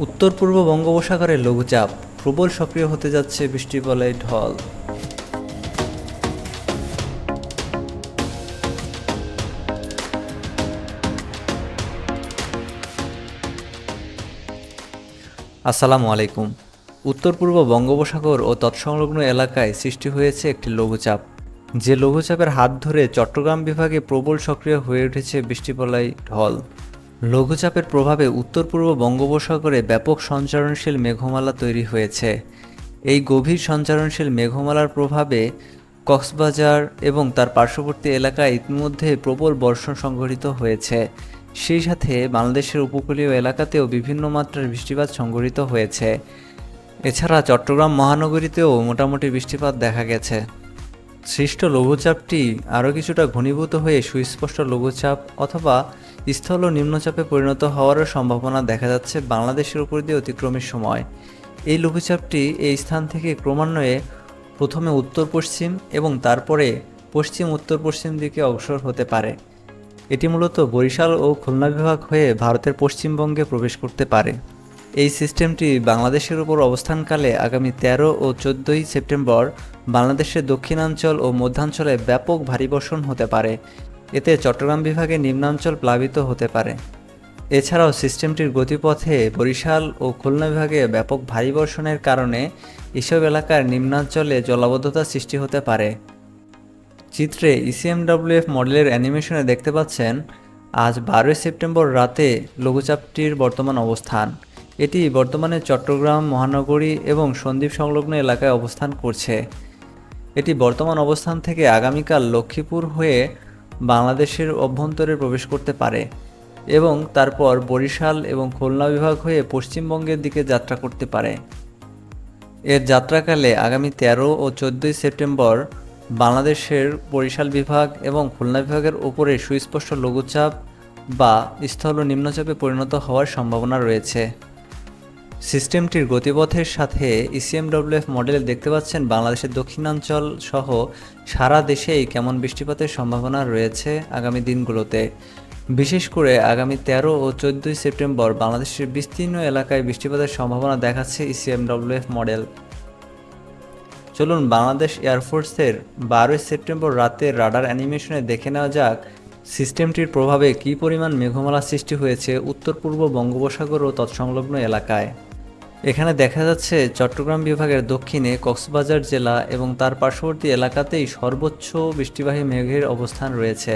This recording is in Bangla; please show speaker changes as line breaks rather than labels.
উত্তর পূর্ব বঙ্গোপসাগরে লঘুচাপ, প্রবল সক্রিয় হতে যাচ্ছে বৃষ্টিবলয় ঢল। আসসালামু আলাইকুম। উত্তর পূর্ব বঙ্গোপসাগর ও তৎসংলগ্ন এলাকায় সৃষ্টি হয়েছে একটি লঘুচাপ। যে লঘুচাপের হাত ধরে চট্টগ্রাম বিভাগে প্রবল সক্রিয় হয়ে উঠেছে বৃষ্টিপলাই ঢল। লঘুচাপের প্রভাবে উত্তর পূর্ব বঙ্গোপসাগরে ব্যাপক সঞ্চারণশীল মেঘমালা তৈরি হয়েছে। এই গভীর সঞ্চারণশীল মেঘমালার প্রভাবে কক্সবাজার এবং তার পার্শ্ববর্তী এলাকায় ইতিমধ্যে প্রবল বর্ষণ সংঘটিত হয়েছে। সেই সাথে বাংলাদেশের উপকূলীয় এলাকাতেও বিভিন্ন মাত্রার বৃষ্টিপাত সংঘটিত হয়েছে। এছাড়া চট্টগ্রাম মহানগরীতেও মোটামুটি বৃষ্টিপাত দেখা গেছে। সৃষ্ট লঘুচাপটি আরও কিছুটা ঘনীভূত হয়ে সুস্পষ্ট লঘুচাপ অথবা স্থল ও নিম্নচাপে পরিণত হওয়ারও সম্ভাবনা দেখা যাচ্ছে বাংলাদেশের উপর দিয়ে অতিক্রমের সময়। এই লঘুচাপটি এই স্থান থেকে ক্রমান্বয়ে প্রথমে উত্তর পশ্চিম এবং তারপরে পশ্চিম উত্তর পশ্চিম দিকে অগ্রসর হতে পারে। এটি মূলত বরিশাল ও খুলনা বিভাগ হয়ে ভারতের পশ্চিমবঙ্গে প্রবেশ করতে পারে। এই সিস্টেমটি বাংলাদেশের উপর অবস্থানকালে আগামী তেরো ও চোদ্দোই সেপ্টেম্বর বাংলাদেশের দক্ষিণাঞ্চল ও মধ্যাঞ্চলে ব্যাপক ভারী বর্ষণ হতে পারে। এতে চট্টগ্রাম বিভাগে নিম্নাঞ্চল প্লাবিত হতে পারে। এছাড়াও সিস্টেমটির গতিপথে বরিশাল ও খুলনা বিভাগে ব্যাপক ভারী বর্ষণের কারণে এসব এলাকার নিম্নাঞ্চলে জলাবদ্ধতা সৃষ্টি হতে পারে। চিত্রে E ইসিএমডব্লিউএফ মডেলের অ্যানিমেশনে দেখতে পাচ্ছেন, আজ বারোই সেপ্টেম্বর রাতে লঘুচাপটির বর্তমান অবস্থান। এটি বর্তমানে চট্টগ্রাম, মহানগরী এবং সন্দ্বীপ সংলগ্ন এলাকায় অবস্থান করছে। এটি বর্তমান অবস্থান থেকে আগামীকাল লক্ষ্মীপুর হয়ে বাংলাদেশের অভ্যন্তরে প্রবেশ করতে পারে এবং তারপর বরিশাল এবং খুলনা বিভাগ হয়ে পশ্চিমবঙ্গের দিকে যাত্রা করতে পারে। এর যাত্রাকালে আগামী তেরো ও চোদ্দোই সেপ্টেম্বর বাংলাদেশের বরিশাল বিভাগ এবং খুলনা বিভাগের উপরে সুস্পষ্ট লঘুচাপ বা স্থল নিম্নচাপে পরিণত হওয়ার সম্ভাবনা রয়েছে। সিস্টেমটির গতিপথের সাথে E ইসিএমডব্লিউএফ মডেলে দেখতে পাচ্ছেন বাংলাদেশের দক্ষিণাঞ্চল সহ সারা দেশেই কেমন বৃষ্টিপাতের সম্ভাবনা রয়েছে আগামী দিনগুলোতে। বিশেষ করে আগামী তেরো ও চোদ্দোই সেপ্টেম্বর বাংলাদেশের বিস্তীর্ণ এলাকায় বৃষ্টিপাতের সম্ভাবনা দেখাচ্ছে E ইসিএমডব্লিউএফ মডেল। চলুন বাংলাদেশ এয়ারফোর্সের বারোই সেপ্টেম্বর রাতে রাডার অ্যানিমেশনে দেখে নেওয়া যাক সিস্টেমটির প্রভাবে কী পরিমাণ মেঘমালা সৃষ্টি হয়েছে উত্তর পূর্ব বঙ্গোপসাগর ও তৎসংলগ্ন এলাকায়। এখানে দেখা যাচ্ছে চট্টগ্রাম বিভাগের দক্ষিণে কক্সবাজার জেলা এবং তার পার্শ্ববর্তী এলাকাতেই সর্বোচ্চ বৃষ্টিবাহী মেঘের অবস্থান রয়েছে।